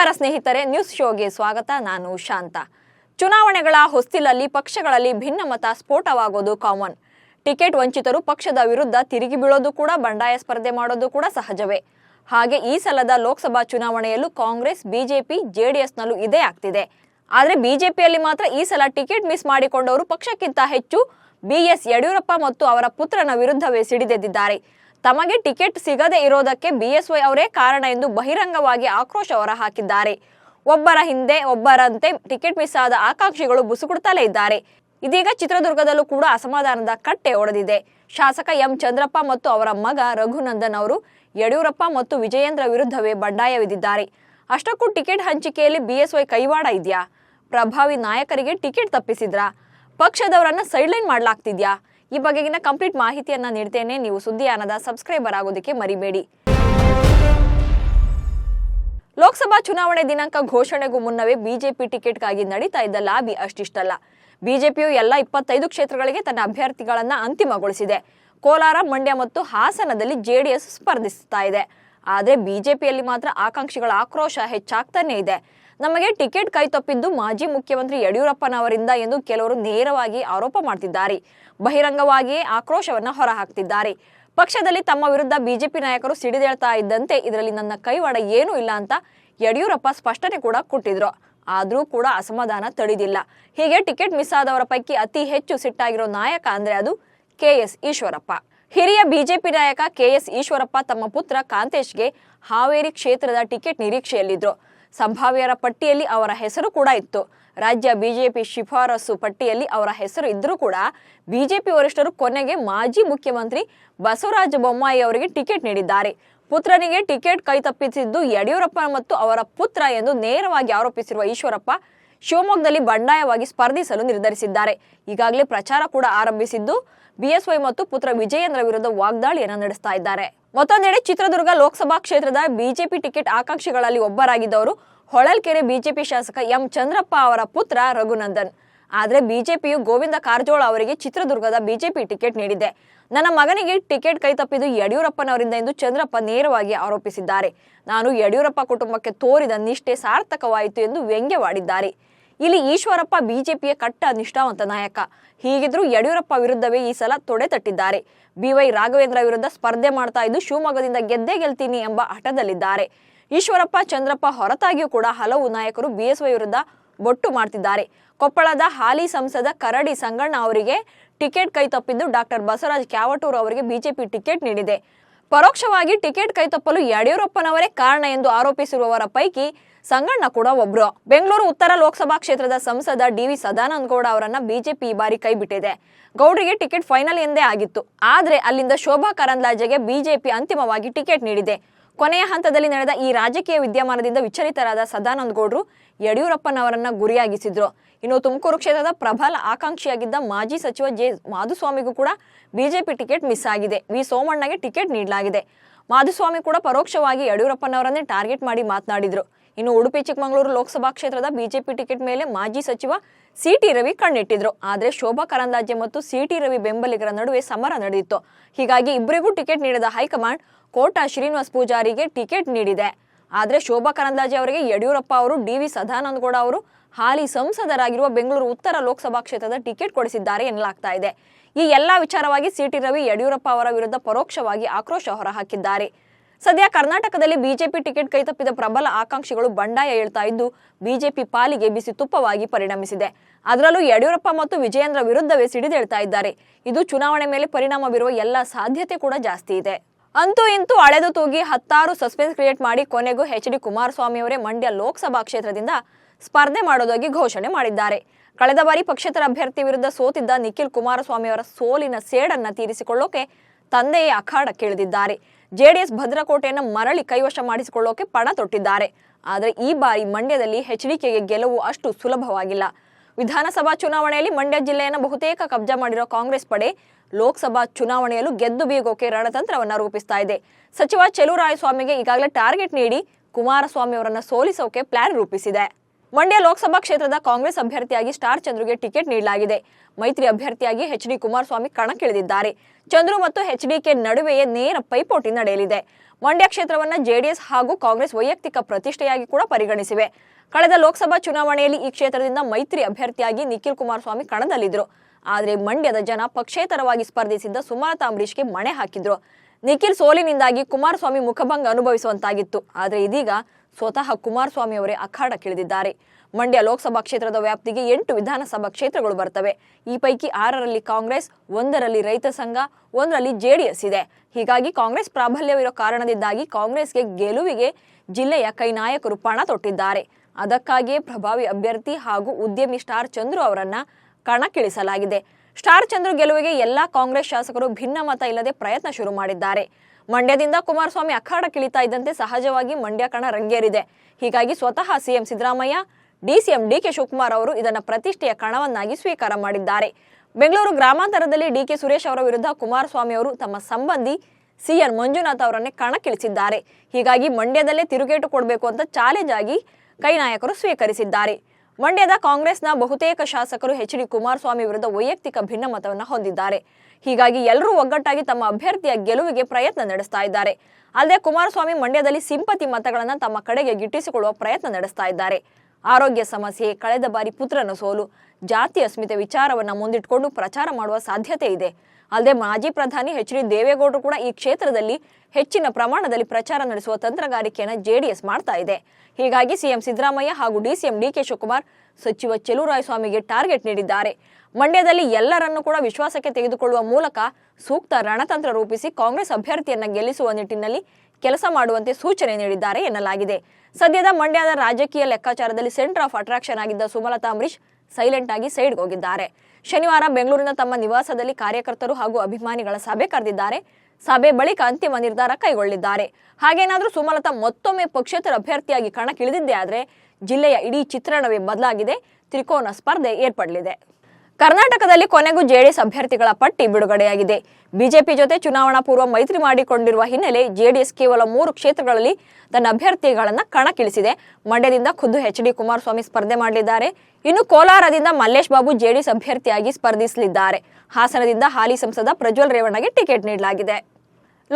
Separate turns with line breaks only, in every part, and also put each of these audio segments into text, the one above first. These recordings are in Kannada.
ನಮಸ್ಕಾರ ಸ್ನೇಹಿತರೆ, ನ್ಯೂಸ್ ಶೋಗೆ ಸ್ವಾಗತ. ನಾನು ಶಾಂತ. ಚುನಾವಣೆಗಳ ಹೊಸ್ತಿಲಲ್ಲಿ ಪಕ್ಷಗಳಲ್ಲಿ ಭಿನ್ನಮತ ಸ್ಫೋಟವಾಗೋದು ಕಾಮನ್. ಟಿಕೆಟ್ ವಂಚಿತರು ಪಕ್ಷದ ವಿರುದ್ಧ ತಿರುಗಿ ಬೀಳೋದು ಕೂಡ ಬಂಡಾಯ ಸ್ಪರ್ಧೆ ಮಾಡೋದು ಕೂಡ ಸಹಜವೇ. ಹಾಗೆ ಈ ಸಲದ ಲೋಕಸಭಾ ಚುನಾವಣೆಯಲ್ಲೂ ಕಾಂಗ್ರೆಸ್, ಬಿಜೆಪಿ, ಜೆಡಿಎಸ್ನಲ್ಲೂ ಇದೇ ಆಗ್ತಿದೆ. ಆದರೆ ಬಿಜೆಪಿಯಲ್ಲಿ ಮಾತ್ರ ಈ ಸಲ ಟಿಕೆಟ್ ಮಿಸ್ ಮಾಡಿಕೊಂಡವರು ಪಕ್ಷಕ್ಕಿಂತ ಹೆಚ್ಚು. ಬಿಎಸ್ ಯಡಿಯೂರಪ್ಪ ಮತ್ತು ಅವರ ಪುತ್ರನ ವಿರುದ್ಧವೇ ಸಿಡಿದೆದ್ದಿದ್ದಾರೆ. ತಮಗೆ ಟಿಕೆಟ್ ಸಿಗದೆ ಇರೋದಕ್ಕೆ ಬಿಎಸ್ವೈ ಅವರೇ ಕಾರಣ ಎಂದು ಬಹಿರಂಗವಾಗಿ ಆಕ್ರೋಶ ಹೊರಹಾಕಿದ್ದಾರೆ. ಒಬ್ಬರ ಹಿಂದೆ ಒಬ್ಬರಂತೆ ಟಿಕೆಟ್ ಮಿಸ್ ಆದ ಆಕಾಂಕ್ಷಿಗಳು ಬುಸುಗುಡುತ್ತಲೇ ಇದ್ದಾರೆ. ಇದೀಗ ಚಿತ್ರದುರ್ಗದಲ್ಲೂ ಕೂಡ ಅಸಮಾಧಾನದ ಕಟ್ಟೆ ಒಡೆದಿದೆ. ಶಾಸಕ ಎಂ ಚಂದ್ರಪ್ಪ ಮತ್ತು ಅವರ ಮಗ ರಘುನಂದನ್ ಅವರು ಯಡಿಯೂರಪ್ಪ ಮತ್ತು ವಿಜಯೇಂದ್ರ ವಿರುದ್ಧವೇ ಬಂಡಾಯವಿದ್ದಿದ್ದಾರೆ ಅಷ್ಟಕ್ಕೂ ಟಿಕೆಟ್ ಹಂಚಿಕೆಯಲ್ಲಿ ಬಿಎಸ್ವೈ ಕೈವಾಡ ಇದೆಯಾ? ಪ್ರಭಾವಿ ನಾಯಕರಿಗೆ ಟಿಕೆಟ್ ತಪ್ಪಿಸಿದ್ರಾ? ಪಕ್ಷದವರನ್ನ ಸೈಡ್ಲೈನ್ ಮಾಡ್ಲಾಗ್ತಿದ್ಯಾ? ಈ ಬಗೆಗಿನ ಕಂಪ್ಲೀಟ್ ಮಾಹಿತಿಯನ್ನ ನೀಡ್ತೇನೆ. ನೀವು ಸುದ್ದಿಯಾನದ ಸಬ್ಸ್ಕ್ರೈಬರ್ ಆಗೋದಕ್ಕೆ ಮರಿಬೇಡಿ. ಲೋಕಸಭಾ ಚುನಾವಣೆ ದಿನಾಂಕ ಘೋಷಣೆಗೂ ಮುನ್ನವೇ ಬಿಜೆಪಿ ಟಿಕೆಟ್ಗಾಗಿ ನಡೀತಾ ಇದ್ದ ಲಾಬಿ ಅಷ್ಟಿಷ್ಟಲ್ಲ. ಬಿಜೆಪಿಯು ಎಲ್ಲ ಇಪ್ಪತ್ತೈದು ಕ್ಷೇತ್ರಗಳಿಗೆ ತನ್ನ ಅಭ್ಯರ್ಥಿಗಳನ್ನ ಅಂತಿಮಗೊಳಿಸಿದೆ. ಕೋಲಾರ, ಮಂಡ್ಯ ಮತ್ತು ಹಾಸನದಲ್ಲಿ ಜೆಡಿಎಸ್ ಸ್ಪರ್ಧಿಸುತ್ತಾ ಇದೆ. ಆದರೆ ಬಿಜೆಪಿಯಲ್ಲಿ ಮಾತ್ರ ಆಕಾಂಕ್ಷಿಗಳ ಆಕ್ರೋಶ ಹೆಚ್ಚಾಗ್ತಾನೇ ಇದೆ. ನಮಗೆ ಟಿಕೆಟ್ ಕೈತಪ್ಪಿದ್ದು ಮಾಜಿ ಮುಖ್ಯಮಂತ್ರಿ ಯಡಿಯೂರಪ್ಪನವರಿಂದ ಎಂದು ಕೆಲವರು ನೇರವಾಗಿ ಆರೋಪ ಮಾಡ್ತಿದ್ದಾರೆ. ಬಹಿರಂಗವಾಗಿಯೇ ಆಕ್ರೋಶವನ್ನ ಹೊರಹಾಕ್ತಿದ್ದಾರೆ. ಪಕ್ಷದಲ್ಲಿ ತಮ್ಮ ವಿರುದ್ಧ ಬಿಜೆಪಿ ನಾಯಕರು ಸಿಡಿದೇಳ್ತಾ ಇದ್ದಂತೆ ಇದರಲ್ಲಿ ನನ್ನ ಕೈವಾಡ ಏನೂ ಇಲ್ಲ ಅಂತ ಯಡಿಯೂರಪ್ಪ ಸ್ಪಷ್ಟನೆ ಕೂಡ ಕೊಟ್ಟಿದ್ರು. ಆದರೂ ಕೂಡ ಅಸಮಾಧಾನ ತಡಿದಿಲ್ಲ. ಹೀಗೆ ಟಿಕೆಟ್ ಮಿಸ್ ಆದವರ ಪೈಕಿ ಅತಿ ಹೆಚ್ಚು ಸಿಟ್ಟಾಗಿರೋ ನಾಯಕ ಅಂದ್ರೆ ಅದು ಕೆಎಸ್ ಈಶ್ವರಪ್ಪ. ಹಿರಿಯ ಬಿಜೆಪಿ ನಾಯಕ ಕೆಎಸ್ ಈಶ್ವರಪ್ಪ ತಮ್ಮ ಪುತ್ರ ಕಾಂತೇಶ್ಗೆ ಹಾವೇರಿ ಕ್ಷೇತ್ರದ ಟಿಕೆಟ್ ನಿರೀಕ್ಷೆಯಲ್ಲಿದ್ರು. ಸಂಭಾವ್ಯರ ಪಟ್ಟಿಯಲ್ಲಿ ಅವರ ಹೆಸರು ಕೂಡ ಇತ್ತು. ರಾಜ್ಯ ಬಿಜೆಪಿ ಶಿಫಾರಸು ಪಟ್ಟಿಯಲ್ಲಿ ಅವರ ಹೆಸರು ಇದ್ದರೂ ಕೂಡ ಬಿಜೆಪಿ ವರಿಷ್ಠರು ಕೊನೆಗೆ ಮಾಜಿ ಮುಖ್ಯಮಂತ್ರಿ ಬಸವರಾಜ ಬೊಮ್ಮಾಯಿ ಅವರಿಗೆ ಟಿಕೆಟ್ ನೀಡಿದ್ದಾರೆ. ಪುತ್ರನಿಗೆ ಟಿಕೆಟ್ ಕೈ ತಪ್ಪಿಸಿದ್ದು ಯಡಿಯೂರಪ್ಪ ಮತ್ತು ಅವರ ಪುತ್ರ ಎಂದು ನೇರವಾಗಿ ಆರೋಪಿಸಿರುವ ಈಶ್ವರಪ್ಪ ಶಿವಮೊಗ್ಗದಲ್ಲಿ ಬಂಡಾಯವಾಗಿ ಸ್ಪರ್ಧಿಸಲು ನಿರ್ಧರಿಸಿದ್ದಾರೆ. ಈಗಾಗಲೇ ಪ್ರಚಾರ ಕೂಡ ಆರಂಭಿಸಿದ್ದು ಬಿಎಸ್ವೈ ಮತ್ತು ಪುತ್ರ ವಿಜಯೇಂದ್ರ ವಿರುದ್ಧ ವಾಗ್ದಾಳಿಯನ್ನು ನಡೆಸ್ತಾ ಇದ್ದಾರೆ. ಮತ್ತೊಂದೆಡೆ ಚಿತ್ರದುರ್ಗ ಲೋಕಸಭಾ ಕ್ಷೇತ್ರದ ಬಿಜೆಪಿ ಟಿಕೆಟ್ ಆಕಾಂಕ್ಷಿಗಳಲ್ಲಿ ಒಬ್ಬರಾಗಿದ್ದವರು ಹೊಳಲ್ಕೆರೆ ಬಿಜೆಪಿ ಶಾಸಕ ಎಂ ಚಂದ್ರಪ್ಪ ಅವರ ಪುತ್ರ ರಘುನಂದನ್. ಆದರೆ ಬಿಜೆಪಿಯು ಗೋವಿಂದ ಕಾರಜೋಳ ಅವರಿಗೆ ಚಿತ್ರದುರ್ಗದ ಬಿಜೆಪಿ ಟಿಕೆಟ್ ನೀಡಿದೆ. ನನ್ನ ಮಗನಿಗೆ ಟಿಕೆಟ್ ಕೈ ತಪ್ಪಿದ್ದು ಯಡಿಯೂರಪ್ಪನವರಿಂದ ಎಂದು ಚಂದ್ರಪ್ಪ ನೇರವಾಗಿ ಆರೋಪಿಸಿದ್ದಾರೆ. ನಾನು ಯಡಿಯೂರಪ್ಪ ಕುಟುಂಬಕ್ಕೆ ತೋರಿದ ನಿಷ್ಠೆ ಸಾರ್ಥಕವಾಯಿತು ಎಂದು ವ್ಯಂಗ್ಯವಾಡಿದ್ದಾರೆ. ಇಲ್ಲಿ ಈಶ್ವರಪ್ಪ ಬಿಜೆಪಿಯ ಕಟ್ಟ ನಿಷ್ಠಾವಂತ ನಾಯಕ. ಹೀಗಿದ್ರೂ ಯಡಿಯೂರಪ್ಪ ವಿರುದ್ಧವೇ ಈ ಸಲ ತೊಡೆ ತಟ್ಟಿದ್ದಾರೆ. ಬಿವೈ ರಾಘವೇಂದ್ರ ವಿರುದ್ಧ ಸ್ಪರ್ಧೆ ಮಾಡ್ತಾ ಇದ್ದು ಶಿವಮೊಗ್ಗದಿಂದ ಗೆದ್ದೇ ಗೆಲ್ತೀನಿ ಎಂಬ ಹಠದಲ್ಲಿದ್ದಾರೆ. ಈಶ್ವರಪ್ಪ, ಚಂದ್ರಪ್ಪ ಹೊರತಾಗಿಯೂ ಕೂಡ ಹಲವು ನಾಯಕರು ಬಿಎಸ್ವೈ ವಿರುದ್ಧ ಬೊಟ್ಟು ಮಾಡ್ತಿದ್ದಾರೆ. ಕೊಪ್ಪಳದ ಹಾಲಿ ಸಂಸದ ಕರಡಿ ಸಂಗಣ್ಣ ಅವರಿಗೆ ಟಿಕೆಟ್ ಕೈ ತಪ್ಪಿದ್ದು ಡಾಕ್ಟರ್ ಬಸವರಾಜ್ ಕ್ಯಾವಟೂರ್ ಅವರಿಗೆ ಬಿಜೆಪಿ ಟಿಕೆಟ್ ನೀಡಿದೆ. ಪರೋಕ್ಷವಾಗಿ ಟಿಕೆಟ್ ಕೈತಪ್ಪಲು ಯಡಿಯೂರಪ್ಪನವರೇ ಕಾರಣ ಎಂದು ಆರೋಪಿಸಿರುವವರ ಪೈಕಿ ಸಂಗಣ್ಣ ಕೂಡ ಒಬ್ರು. ಬೆಂಗಳೂರು ಉತ್ತರ ಲೋಕಸಭಾ ಕ್ಷೇತ್ರದ ಸಂಸದ ಡಿ ವಿ ಸದಾನಂದ ಗೌಡ ಅವರನ್ನ ಬಿಜೆಪಿ ಈ ಬಾರಿ ಕೈಬಿಟ್ಟಿದೆ ಗೌಡ್ರಿಗೆ ಟಿಕೆಟ್ ಫೈನಲ್ ಎಂದೇ ಆಗಿತ್ತು. ಆದ್ರೆ ಅಲ್ಲಿಂದ ಶೋಭಾ ಕರಂದ್ಲಾಜೆಗೆ ಬಿಜೆಪಿ ಅಂತಿಮವಾಗಿ ಟಿಕೆಟ್ ನೀಡಿದೆ. ಕೊನೆಯ ಹಂತದಲ್ಲಿ ನಡೆದ ಈ ರಾಜಕೀಯ ವಿದ್ಯಮಾನದಿಂದ ವಿಚಲಿತರಾದ ಸದಾನಂದ ಗೌಡ್ರು ಯಡಿಯೂರಪ್ಪನವರನ್ನ ಗುರಿಯಾಗಿಸಿದ್ರು. ಇನ್ನು ತುಮಕೂರು ಕ್ಷೇತ್ರದ ಪ್ರಬಲ ಆಕಾಂಕ್ಷಿಯಾಗಿದ್ದ ಮಾಜಿ ಸಚಿವ ಜೆ ಮಾಧುಸ್ವಾಮಿಗೂ ಕೂಡ ಬಿಜೆಪಿ ಟಿಕೆಟ್ ಮಿಸ್ ಆಗಿದೆ. ವಿ ಸೋಮಣ್ಣಗೆ ಟಿಕೆಟ್ ನೀಡಲಾಗಿದೆ. ಮಾಧುಸ್ವಾಮಿ ಕೂಡ ಪರೋಕ್ಷವಾಗಿ ಯಡಿಯೂರಪ್ಪನವರನ್ನೇ ಟಾರ್ಗೆಟ್ ಮಾಡಿ ಮಾತನಾಡಿದ್ರು. ಇನ್ನು ಉಡುಪಿ, ಚಿಕ್ಕಮಗಳೂರು ಲೋಕಸಭಾ ಕ್ಷೇತ್ರದ ಬಿಜೆಪಿ ಟಿಕೆಟ್ ಮೇಲೆ ಮಾಜಿ ಸಚಿವ ಸಿಟಿ ರವಿ ಕಣ್ಣಿಟ್ಟಿದ್ರು. ಆದರೆ ಶೋಭಾ ಕರಂದಾಜೆ ಮತ್ತು ಸಿಟಿ ರವಿ ಬೆಂಬಲಿಗರ ನಡುವೆ ಸಮರ ನಡೆದಿತ್ತು. ಹೀಗಾಗಿ ಇಬ್ಬರಿಗೂ ಟಿಕೆಟ್ ನೀಡಿದ ಹೈಕಮಾಂಡ್ ಕೋಟಾ ಶ್ರೀನಿವಾಸ್ ಪೂಜಾರಿಗೆ ಟಿಕೆಟ್ ನೀಡಿದೆ. ಆದರೆ ಶೋಭಾ ಕರಂದಾಜೆ ಅವರಿಗೆ ಯಡಿಯೂರಪ್ಪ ಅವರು, ಡಿವಿ ಸದಾನಂದಗೌಡ ಅವರು ಹಾಲಿ ಸಂಸದರಾಗಿರುವ ಬೆಂಗಳೂರು ಉತ್ತರ ಲೋಕಸಭಾ ಕ್ಷೇತ್ರದ ಟಿಕೆಟ್ ಕೊಡಿಸಿದ್ದಾರೆ ಎನ್ನಲಾಗ್ತಾ ಇದೆ. ಈ ಎಲ್ಲಾ ವಿಚಾರವಾಗಿ ಸಿಟಿ ರವಿ ಯಡಿಯೂರಪ್ಪ ಅವರ ವಿರುದ್ಧ ಪರೋಕ್ಷವಾಗಿ ಆಕ್ರೋಶ ಹೊರಹಾಕಿದ್ದಾರೆ. ಸದ್ಯ ಕರ್ನಾಟಕದಲ್ಲಿ ಬಿಜೆಪಿ ಟಿಕೆಟ್ ಕೈತಪ್ಪಿದ ಪ್ರಬಲ ಆಕಾಂಕ್ಷಿಗಳು ಬಂಡಾಯ ಹೇಳ್ತಾ ಇದ್ದು, ಬಿಜೆಪಿ ಪಾಲಿಗೆ ಬಿಸಿ ತುಪ್ಪವಾಗಿ ಪರಿಣಮಿಸಿದೆ. ಅದರಲ್ಲೂ ಯಡಿಯೂರಪ್ಪ ಮತ್ತು ವಿಜಯೇಂದ್ರ ವಿರುದ್ಧವೇ ಸಿಡಿದೇಳ್ತಾ ಇದ್ದಾರೆ. ಇದು ಚುನಾವಣೆ ಮೇಲೆ ಪರಿಣಾಮ ಬೀರುವ ಎಲ್ಲ ಸಾಧ್ಯತೆ ಕೂಡ ಜಾಸ್ತಿ ಇದೆ. ಅಂತೂ ಇಂತೂ ಅಳೆದು ತೂಗಿ ಹತ್ತಾರು ಸಸ್ಪೆನ್ಸ್ ಕ್ರಿಯೇಟ್ ಮಾಡಿ ಕೊನೆಗೂ ಎಚ್ ಡಿ ಕುಮಾರಸ್ವಾಮಿ ಅವರೇ ಮಂಡ್ಯ ಲೋಕಸಭಾ ಕ್ಷೇತ್ರದಿಂದ ಸ್ಪರ್ಧೆ ಮಾಡೋದಾಗಿ ಘೋಷಣೆ ಮಾಡಿದ್ದಾರೆ. ಕಳೆದ ಬಾರಿ ಪಕ್ಷೇತರ ಅಭ್ಯರ್ಥಿ ವಿರುದ್ಧ ಸೋತಿದ್ದ ನಿಖಿಲ್ ಕುಮಾರಸ್ವಾಮಿ ಅವರ ಸೋಲಿನ ಸೇಡನ್ನ ತೀರಿಸಿಕೊಳ್ಳೋಕೆ ತಂದೆಯೇ ಅಖಾಡಕ್ಕಿಳಿದಿದ್ದಾರೆ ಜೆಡಿಎಸ್ ಭದ್ರಕೋಟೆಯನ್ನು ಮರಳಿ ಕೈವಶ ಮಾಡಿಸಿಕೊಳ್ಳೋಕೆ ಪಣ ತೊಟ್ಟಿದ್ದಾರೆ. ಆದರೆ ಈ ಬಾರಿ ಮಂಡ್ಯದಲ್ಲಿ ಎಚ್ಡಿಕೆಗೆ ಗೆಲುವು ಅಷ್ಟು ಸುಲಭವಾಗಿಲ್ಲ. ವಿಧಾನಸಭಾ ಚುನಾವಣೆಯಲ್ಲಿ ಮಂಡ್ಯ ಜಿಲ್ಲೆಯನ್ನು ಬಹುತೇಕ ಕಬ್ಜಾ ಮಾಡಿರುವ ಕಾಂಗ್ರೆಸ್ ಪಡೆ ಲೋಕಸಭಾ ಚುನಾವಣೆಯಲ್ಲೂ ಗೆದ್ದು ಬೀಗೋಕೆ ರಣತಂತ್ರವನ್ನು ರೂಪಿಸ್ತಾ ಇದೆ. ಸಚಿವ ಚೆಲುರಾಯಸ್ವಾಮಿಗೆ ಈಗಾಗಲೇ ಟಾರ್ಗೆಟ್ ನೀಡಿ ಕುಮಾರಸ್ವಾಮಿ ಅವರನ್ನು ಸೋಲಿಸೋಕೆ ಪ್ಲಾನ್ ರೂಪಿಸಿದೆ. ಮಂಡ್ಯ ಲೋಕಸಭಾ ಕ್ಷೇತ್ರದ ಕಾಂಗ್ರೆಸ್ ಅಭ್ಯರ್ಥಿಯಾಗಿ ಸ್ಟಾರ್ ಚಂದ್ರುಗೆ ಟಿಕೆಟ್ ನೀಡಲಾಗಿದೆ. ಮೈತ್ರಿ ಅಭ್ಯರ್ಥಿಯಾಗಿ ಎಚ್ ಡಿ ಕುಮಾರಸ್ವಾಮಿ ಕಣಕ್ಕಿಳಿದಿದ್ದಾರೆ. ಚಂದ್ರು ಮತ್ತು ಎಚ್ ಡಿಕೆ ನಡುವೆಯೇ ನೇರ ಪೈಪೋಟಿ ನಡೆಯಲಿದೆ. ಮಂಡ್ಯ ಕ್ಷೇತ್ರವನ್ನು ಜೆಡಿಎಸ್ ಹಾಗೂ ಕಾಂಗ್ರೆಸ್ ವೈಯಕ್ತಿಕ ಪ್ರತಿಷ್ಠೆಯಾಗಿ ಕೂಡ ಪರಿಗಣಿಸಿವೆ. ಕಳೆದ ಲೋಕಸಭಾ ಚುನಾವಣೆಯಲ್ಲಿ ಈ ಕ್ಷೇತ್ರದಿಂದ ಮೈತ್ರಿ ಅಭ್ಯರ್ಥಿಯಾಗಿ ನಿಖಿಲ್ ಕುಮಾರಸ್ವಾಮಿ ಕಣದಲ್ಲಿದ್ದರು. ಆದರೆ ಮಂಡ್ಯದ ಜನ ಪಕ್ಷೇತರವಾಗಿ ಸ್ಪರ್ಧಿಸಿದ್ದ ಸುಮಲತಾ ಅಂಬರೀಷ್ಗೆ ಮಣೆ ಹಾಕಿದ್ರು. ನಿಖಿಲ್ ಸೋಲಿನಿಂದಾಗಿ ಕುಮಾರಸ್ವಾಮಿ ಮುಖಭಂಗ ಅನುಭವಿಸುವಂತಾಗಿತ್ತು. ಆದರೆ ಇದೀಗ ಸ್ವತಃ ಕುಮಾರಸ್ವಾಮಿ ಅವರೇ ಅಖಾಡಕ್ಕಿಳಿದಿದ್ದಾರೆ ಮಂಡ್ಯ ಲೋಕಸಭಾ ಕ್ಷೇತ್ರದ ವ್ಯಾಪ್ತಿಗೆ ಎಂಟು ವಿಧಾನಸಭಾ ಕ್ಷೇತ್ರಗಳು ಬರ್ತವೆ. ಈ ಪೈಕಿ ಆರರಲ್ಲಿ ಕಾಂಗ್ರೆಸ್, ಒಂದರಲ್ಲಿ ರೈತ ಸಂಘ, ಒಂದರಲ್ಲಿ ಜೆಡಿಎಸ್ ಇದೆ. ಹೀಗಾಗಿ ಕಾಂಗ್ರೆಸ್ ಪ್ರಾಬಲ್ಯವಿರೋ ಕಾರಣದಿಂದಾಗಿ ಕಾಂಗ್ರೆಸ್ಗೆ ಗೆಲುವಿಗೆ ಜಿಲ್ಲೆಯ ಕೈ ನಾಯಕರು ಪಣ ತೊಟ್ಟಿದ್ದಾರೆ. ಅದಕ್ಕಾಗಿಯೇ ಪ್ರಭಾವಿ ಅಭ್ಯರ್ಥಿ ಹಾಗೂ ಉದ್ಯಮಿ ಸ್ಟಾರ್ ಚಂದ್ರು ಅವರನ್ನ ಕಣಕ್ಕಿಳಿಸಲಾಗಿದೆ. ಸ್ಟಾರ್ ಚಂದ್ರು ಗೆಲುವಿಗೆ ಎಲ್ಲಾ ಕಾಂಗ್ರೆಸ್ ಶಾಸಕರು ಭಿನ್ನಮತ ಇಲ್ಲದೆ ಪ್ರಯತ್ನ ಶುರು ಮಾಡಿದ್ದಾರೆ. ಮಂಡ್ಯದಿಂದ ಕುಮಾರಸ್ವಾಮಿ ಅಖಾಡಕ್ಕಿಳಿತಾ ಇದ್ದಂತೆ ಸಹಜವಾಗಿ ಮಂಡ್ಯ ಕಣ ರಂಗೇರಿದೆ. ಹೀಗಾಗಿ ಸ್ವತಃ CM Siddaramaiah, DCM D K Shivakumar ಅವರು ಇದನ್ನು ಪ್ರತಿಷ್ಠೆಯ ಕಣವನ್ನಾಗಿ ಸ್ವೀಕಾರ ಮಾಡಿದ್ದಾರೆ. ಬೆಂಗಳೂರು ಗ್ರಾಮಾಂತರದಲ್ಲಿ ಡಿಕೆ ಸುರೇಶ್ ಅವರ ವಿರುದ್ಧ ಕುಮಾರಸ್ವಾಮಿ ಅವರು ತಮ್ಮ ಸಂಬಂಧಿ ಸಿಎನ್ ಮಂಜುನಾಥ್ ಅವರನ್ನೇ ಕಣಕ್ಕಿಳಿಸಿದ್ದಾರೆ. ಹೀಗಾಗಿ ಮಂಡ್ಯದಲ್ಲೇ ತಿರುಗೇಟು ಕೊಡಬೇಕು ಅಂತ ಚಾಲೆಂಜ್ ಆಗಿ ಕೈ ನಾಯಕರು ಸ್ವೀಕರಿಸಿದ್ದಾರೆ. ಮಂಡ್ಯದ ಕಾಂಗ್ರೆಸ್ನ ಬಹುತೇಕ ಶಾಸಕರು ಎಚ್ ಡಿ ಕುಮಾರಸ್ವಾಮಿ ವಿರುದ್ಧ ವೈಯಕ್ತಿಕ ಭಿನ್ನಮತವನ್ನು ಹೊಂದಿದ್ದಾರೆ. ಹೀಗಾಗಿ ಎಲ್ಲರೂ ಒಗ್ಗಟ್ಟಾಗಿ ತಮ್ಮ ಅಭ್ಯರ್ಥಿಯ ಗೆಲುವಿಗೆ ಪ್ರಯತ್ನ ನಡೆಸ್ತಾ ಇದ್ದಾರೆ. ಅಲ್ಲದೆ ಕುಮಾರಸ್ವಾಮಿ ಮಂಡ್ಯದಲ್ಲಿ ಸಿಂಪತಿ ಮತಗಳನ್ನು ತಮ್ಮ ಕಡೆಗೆ ಗಿಟ್ಟಿಸಿಕೊಳ್ಳುವ ಪ್ರಯತ್ನ ನಡೆಸ್ತಾ ಇದ್ದಾರೆ. ಆರೋಗ್ಯ ಸಮಸ್ಯೆ, ಕಳೆದ ಬಾರಿ ಪುತ್ರನ ಸೋಲು ಜಾತಿ ಅಸ್ಮಿತೆ ವಿಚಾರವನ್ನು ಮುಂದಿಟ್ಟುಕೊಂಡು ಪ್ರಚಾರ ಮಾಡುವ ಸಾಧ್ಯತೆ ಇದೆ. ಅಲ್ಲದೆ ಮಾಜಿ ಪ್ರಧಾನಿ ಎಚ್ ಡಿ ದೇವೇಗೌಡರು ಕೂಡ ಈ ಕ್ಷೇತ್ರದಲ್ಲಿ ಹೆಚ್ಚಿನ ಪ್ರಮಾಣದಲ್ಲಿ ಪ್ರಚಾರ ನಡೆಸುವ ತಂತ್ರಗಾರಿಕೆಯನ್ನು ಜೆಡಿಎಸ್ ಮಾಡ್ತಾ ಇದೆ. ಹೀಗಾಗಿ ಸಿಎಂ ಸಿದ್ದರಾಮಯ್ಯ ಹಾಗೂ ಡಿಸಿಎಂ ಡಿಕೆ ಶಿವಕುಮಾರ್ ಸಚಿವ ಸ್ವಾಮಿಗೆ ಟಾರ್ಗೆಟ್ ನೀಡಿದ್ದಾರೆ. ಮಂಡ್ಯದಲ್ಲಿ ಎಲ್ಲರನ್ನೂ ಕೂಡ ವಿಶ್ವಾಸಕ್ಕೆ ತೆಗೆದುಕೊಳ್ಳುವ ಮೂಲಕ ಸೂಕ್ತ ರಣತಂತ್ರ ರೂಪಿಸಿ ಕಾಂಗ್ರೆಸ್ ಅಭ್ಯರ್ಥಿಯನ್ನು ಗೆಲ್ಲಿಸುವ ನಿಟ್ಟಿನಲ್ಲಿ ಕೆಲಸ ಮಾಡುವಂತೆ ಸೂಚನೆ ನೀಡಿದ್ದಾರೆ ಎನ್ನಲಾಗಿದೆ. ಸದ್ಯದ ಮಂಡ್ಯದ ರಾಜಕೀಯ ಲೆಕ್ಕಾಚಾರದಲ್ಲಿ ಸೆಂಟರ್ ಆಫ್ ಅಟ್ರಾಕ್ಷನ್ ಆಗಿದ್ದ ಸುಮಲತಾ ಅಂಬರೀಶ್ ಸೈಲೆಂಟ್ ಆಗಿ ಸೈಡ್ಗೆ ಹೋಗಿದ್ದಾರೆ. ಶನಿವಾರ ಬೆಂಗಳೂರಿನ ತಮ್ಮ ನಿವಾಸದಲ್ಲಿ ಕಾರ್ಯಕರ್ತರು ಹಾಗೂ ಅಭಿಮಾನಿಗಳ ಸಭೆ ಕರೆದಿದ್ದಾರೆ. ಸಭೆ ಬಳಿಕ ಅಂತಿಮ ನಿರ್ಧಾರ ಕೈಗೊಳ್ಳಿದ್ದಾರೆ ಹಾಗೇನಾದರೂ ಸುಮಲತಾ ಮತ್ತೊಮ್ಮೆ ಪಕ್ಷೇತರ ಅಭ್ಯರ್ಥಿಯಾಗಿ ಕಣಕ್ಕಿಳಿದಿದ್ದೇ ಆದರೆ ಜಿಲ್ಲೆಯ ಇಡೀ ಚಿತ್ರಣವೇ ಬದಲಾಗಿದೆ. ತ್ರಿಕೋನ ಸ್ಪರ್ಧೆ ಏರ್ಪಡಲಿದೆ. ಕರ್ನಾಟಕದಲ್ಲಿ ಕೊನೆಗೂ ಜೆಡಿಎಸ್ ಅಭ್ಯರ್ಥಿಗಳ ಪಟ್ಟಿ ಬಿಡುಗಡೆಯಾಗಿದೆ. ಬಿಜೆಪಿ ಜೊತೆ ಚುನಾವಣಾ ಪೂರ್ವ ಮೈತ್ರಿ ಮಾಡಿಕೊಂಡಿರುವ ಹಿನ್ನೆಲೆ ಜೆಡಿಎಸ್ ಕೇವಲ ಮೂರು ಕ್ಷೇತ್ರಗಳಲ್ಲಿ ತನ್ನ ಅಭ್ಯರ್ಥಿಗಳನ್ನು ಕಣಕ್ಕಿಳಿಸಿದೆ. ಮಂಡ್ಯದಿಂದ ಖುದ್ದು ಎಚ್ ಡಿ ಕುಮಾರಸ್ವಾಮಿ ಸ್ಪರ್ಧೆ ಮಾಡಲಿದ್ದಾರೆ. ಇನ್ನು ಕೋಲಾರದಿಂದ ಮಲ್ಲೇಶ್ ಬಾಬು ಜೆಡಿಎಸ್ ಅಭ್ಯರ್ಥಿಯಾಗಿ ಸ್ಪರ್ಧಿಸಲಿದ್ದಾರೆ. ಹಾಸನದಿಂದ ಹಾಲಿ ಸಂಸದ ಪ್ರಜ್ವಲ್ ರೇವಣ್ಣಗೆ ಟಿಕೆಟ್ ನೀಡಲಾಗಿದೆ.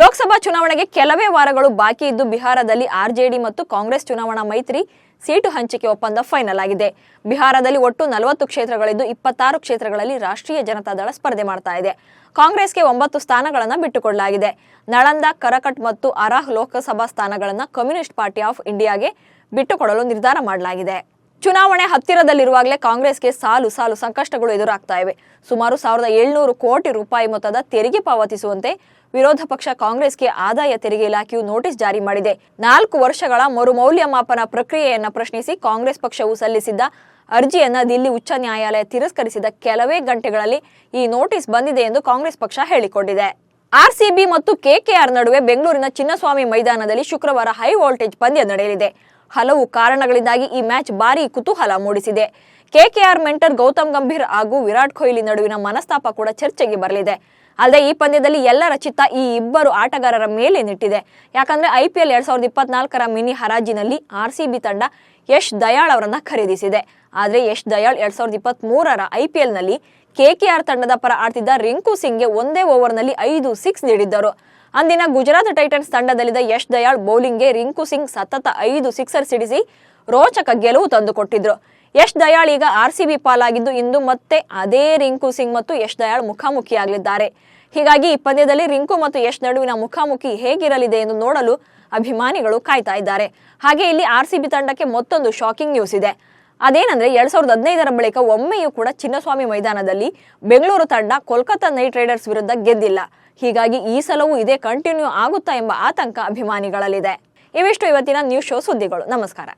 ಲೋಕಸಭಾ ಚುನಾವಣೆಗೆ ಕೆಲವೇ ವಾರಗಳು ಬಾಕಿ ಇದ್ದು ಬಿಹಾರದಲ್ಲಿ ಆರ್ಜೆಡಿ ಮತ್ತು ಕಾಂಗ್ರೆಸ್ ಚುನಾವಣಾ ಮೈತ್ರಿ ಸೀಟು ಹಂಚಿಕೆ ಒಪ್ಪಂದ ಫೈನಲ್ ಆಗಿದೆ. ಬಿಹಾರದಲ್ಲಿ ಒಟ್ಟು ನಲವತ್ತು ಕ್ಷೇತ್ರಗಳಿದ್ದು ಇಪ್ಪತ್ತಾರು ಕ್ಷೇತ್ರಗಳಲ್ಲಿ ರಾಷ್ಟ್ರೀಯ ಜನತಾದಳ ಸ್ಪರ್ಧೆ ಮಾಡ್ತಾ ಇದೆ. ಕಾಂಗ್ರೆಸ್ಗೆ ಒಂಬತ್ತು ಸ್ಥಾನಗಳನ್ನು ಬಿಟ್ಟುಕೊಡಲಾಗಿದೆ. ನಳಂದ, ಕರಕಟ್ ಮತ್ತು ಅರಾಹ್ ಲೋಕಸಭಾ ಸ್ಥಾನಗಳನ್ನು ಕಮ್ಯುನಿಸ್ಟ್ ಪಾರ್ಟಿ ಆಫ್ ಇಂಡಿಯಾಗೆ ಬಿಟ್ಟುಕೊಡಲು ನಿರ್ಧಾರ ಮಾಡಲಾಗಿದೆ. ಚುನಾವಣೆ ಹತ್ತಿರದಲ್ಲಿರುವಾಗಲೇ ಕಾಂಗ್ರೆಸ್ಗೆ ಸಾಲು ಸಾಲು ಸಂಕಷ್ಟಗಳು ಎದುರಾಗ್ತಾ ಇವೆ. ಸುಮಾರು ಸಾವಿರದ ಏಳ್ನೂರು ಕೋಟಿ ರೂಪಾಯಿ ಮೊತ್ತದ ತೆರಿಗೆ ಪಾವತಿಸುವಂತೆ ವಿರೋಧ ಪಕ್ಷ ಕಾಂಗ್ರೆಸ್ಗೆ ಆದಾಯ ತೆರಿಗೆ ಇಲಾಖೆಯು ನೋಟಿಸ್ ಜಾರಿ ಮಾಡಿದೆ. ನಾಲ್ಕು ವರ್ಷಗಳ ಮರು ಮೌಲ್ಯಮಾಪನ ಪ್ರಕ್ರಿಯೆಯನ್ನು ಪ್ರಶ್ನಿಸಿ ಕಾಂಗ್ರೆಸ್ ಪಕ್ಷವು ಸಲ್ಲಿಸಿದ್ದ ಅರ್ಜಿಯನ್ನ ದಿಲ್ಲಿ ಉಚ್ಚ ನ್ಯಾಯಾಲಯ ತಿರಸ್ಕರಿಸಿದ ಕೆಲವೇ ಗಂಟೆಗಳಲ್ಲಿ ಈ ನೋಟಿಸ್ ಬಂದಿದೆ ಎಂದು ಕಾಂಗ್ರೆಸ್ ಪಕ್ಷ ಹೇಳಿಕೊಂಡಿದೆ. ಆರ್ಸಿಬಿ ಮತ್ತು ಕೆಕೆಆರ್ ನಡುವೆ ಬೆಂಗಳೂರಿನ ಚಿನ್ನಸ್ವಾಮಿ ಮೈದಾನದಲ್ಲಿ ಶುಕ್ರವಾರ ಹೈ ವೋಲ್ಟೇಜ್ ಪಂದ್ಯ ನಡೆಯಲಿದೆ. ಹಲವು ಕಾರಣಗಳಿಂದಾಗಿ ಈ ಮ್ಯಾಚ್ ಭಾರಿ ಕುತೂಹಲ ಮೂಡಿಸಿದೆ. ಕೆಕೆಆರ್ ಮೆಂಟರ್ ಗೌತಮ್ ಗಂಭೀರ್ ಹಾಗೂ ವಿರಾಟ್ ಕೊಹ್ಲಿ ನಡುವಿನ ಮನಸ್ತಾಪ ಕೂಡ ಚರ್ಚೆಗೆ ಬರಲಿದೆ. ಅಲ್ಲದೆ ಈ ಪಂದ್ಯದಲ್ಲಿ ಎಲ್ಲರ ಚಿತ್ತ ಈ ಇಬ್ಬರು ಆಟಗಾರರ ಮೇಲೆ ನಿಟ್ಟಿದೆ. ಯಾಕಂದ್ರೆ ಐಪಿಎಲ್ ಎರಡ್ ಸಾವಿರದ ಇಪ್ಪತ್ನಾಲ್ಕರ ಮಿನಿ ಹರಾಜಿನಲ್ಲಿ ಆರ್ ಸಿ ಬಿ ತಂಡ ಯಶ್ ದಯಾಳ್ ಅವರನ್ನ ಖರೀದಿಸಿದೆ. ಆದರೆ ಯಶ್ ದಯಾಳ್ ಎರಡ್ ಸಾವಿರದ ಇಪ್ಪತ್ತ್ ಮೂರರ ಕೆ ಕೆಕೆಆರ್ ತಂಡದ ಪರ ಆಡ್ತಿದ್ದ ರಿಂಕು ಸಿಂಗ್ಗೆ ಒಂದೇ ಓವರ್ನಲ್ಲಿ ಐದು ಸಿಕ್ಸ್ ನೀಡಿದ್ದರು. ಅಂದಿನ ಗುಜರಾತ್ ಟೈಟನ್ಸ್ ತಂಡದಲ್ಲಿದ್ದ ಯಶ್ ದಯಾಳ್ ಬೌಲಿಂಗ್ಗೆ ರಿಂಕು ಸಿಂಗ್ ಸತತ ಐದು ಸಿಕ್ಸರ್ ಸಿಡಿಸಿ ರೋಚಕ ಗೆಲುವು ತಂದುಕೊಟ್ಟಿದ್ರು. ಯಶ್ ದಯಾಳ್ ಈಗ ಆರ್ಸಿಬಿ ಪಾಲಾಗಿದ್ದು ಇಂದು ಮತ್ತೆ ಅದೇ ರಿಂಕು ಸಿಂಗ್ ಮತ್ತು ಯಶ್ ದಯಾಳ್ ಮುಖಾಮುಖಿಯಾಗಲಿದ್ದಾರೆ. ಹೀಗಾಗಿ ಈ ಪಂದ್ಯದಲ್ಲಿ ರಿಂಕು ಮತ್ತು ಯಶ್ ನಡುವಿನ ಮುಖಾಮುಖಿ ಹೇಗಿರಲಿದೆ ಎಂದು ನೋಡಲು ಅಭಿಮಾನಿಗಳು ಕಾಯ್ತಾ ಇದ್ದಾರೆ. ಹಾಗೆ ಇಲ್ಲಿ ಆರ್ಸಿಬಿ ತಂಡಕ್ಕೆ ಮತ್ತೊಂದು ಶಾಕಿಂಗ್ ನ್ಯೂಸ್ ಇದೆ. ಅದೇನಂದ್ರೆ ಎರಡ್ ಸಾವಿರದ ಹದಿನೈದರ ಬಳಿಕ ಒಮ್ಮೆಯೂ ಕೂಡ ಚಿನ್ನಸ್ವಾಮಿ ಮೈದಾನದಲ್ಲಿ ಬೆಂಗಳೂರು ತಂಡ ಕೋಲ್ಕತ್ತಾ ನೈಟ್ ರೈಡರ್ಸ್ ವಿರುದ್ಧ ಗೆದ್ದಿಲ್ಲ. ಹೀಗಾಗಿ ಈ ಸಲವೂ ಇದೇ ಕಂಟಿನ್ಯೂ ಆಗುತ್ತಾ ಎಂಬ ಆತಂಕ ಅಭಿಮಾನಿಗಳಲ್ಲಿದೆ. ಇವಿಷ್ಟು ಇವತ್ತಿನ ನ್ಯೂಸ್ ಶೋ ಸುದ್ದಿಗಳು. ನಮಸ್ಕಾರ.